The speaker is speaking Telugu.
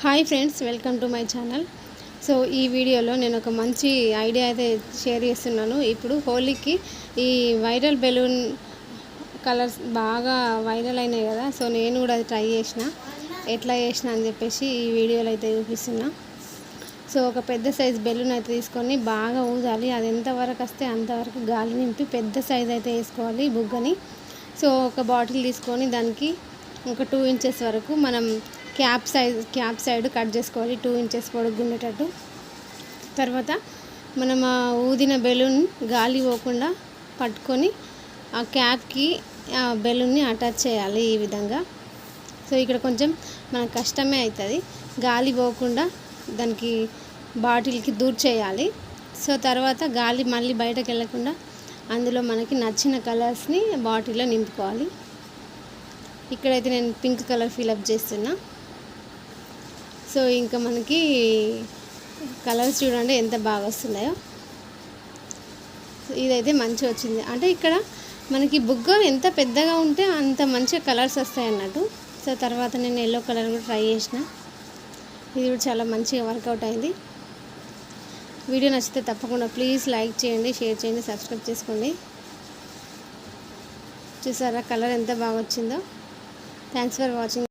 Hi friends welcome to my channel. So ఈ వీడియోలో నేను ఒక మంచి ఐడియా అయితే షేర్ చేస్తున్నాను. ఇప్పుడు హోలీకి ఈ వైరల్ బెలూన్ కలర్స్ బాగా వైరల్ అయినాయి కదా సో నేను కూడా అది ట్రై చేసిన. ఎట్లా చేసిన అని చెప్పేసి ఈ వీడియోలో అయితే చూపిస్తున్నా. సో ఒక పెద్ద సైజ్ బెలూన్ అయితే తీసుకొని బాగా ఊదాలి. అది ఎంతవరకు వస్తే అంతవరకు గాలి నింపి పెద్ద సైజ్ అయితే వేసుకోవాలి బుగ్గని. సో ఒక బాటిల్ తీసుకొని దానికి ఒక టూ ఇంచెస్ వరకు మనం cap size cap side cut చేసుకోవాలి టూ ఇంచెస్ పొడుగు ఉండేటట్టు తర్వాత మనం ఆ ఊదిన బెలూన్ గాలి పోకుండా పట్టుకొని ఆ క్యాప్కి ఆ బెలూన్ని అటాచ్ చేయాలి ఈ విధంగా. సో ఇక్కడ కొంచెం మనకు కష్టమే అవుతుంది గాలి పోకుండా దానికి బాటిల్కి దూర్ చేయాలి. సో తర్వాత గాలి మళ్ళీ బయటకు వెళ్ళకుండా అందులో మనకి నచ్చిన కలర్స్ని బాటిల్లో నింపుకోవాలి. ఇక్కడైతే నేను పింక్ కలర్ ఫిలప్ చేస్తున్నా. సో ఇంకా మనకి కలర్స్ చూడండి ఎంత బాగా వస్తున్నాయో. ఇదైతే మంచిగా వచ్చింది. అంటే ఇక్కడ మనకి బుగ్గ ఎంత పెద్దగా ఉంటే అంత మంచిగా కలర్స్ వస్తాయి అన్నట్టు. సో తర్వాత నేను ఎల్లో కలర్ కూడా ట్రై చేసిన. ఇది కూడా చాలా మంచిగా వర్కౌట్ అయింది. వీడియో నచ్చితే తప్పకుండా ప్లీజ్ లైక్ చేయండి షేర్ చేయండి సబ్స్క్రైబ్ చేసుకోండి. చూసారా కలర్ ఎంత బాగా వచ్చిందో. Thanks for watching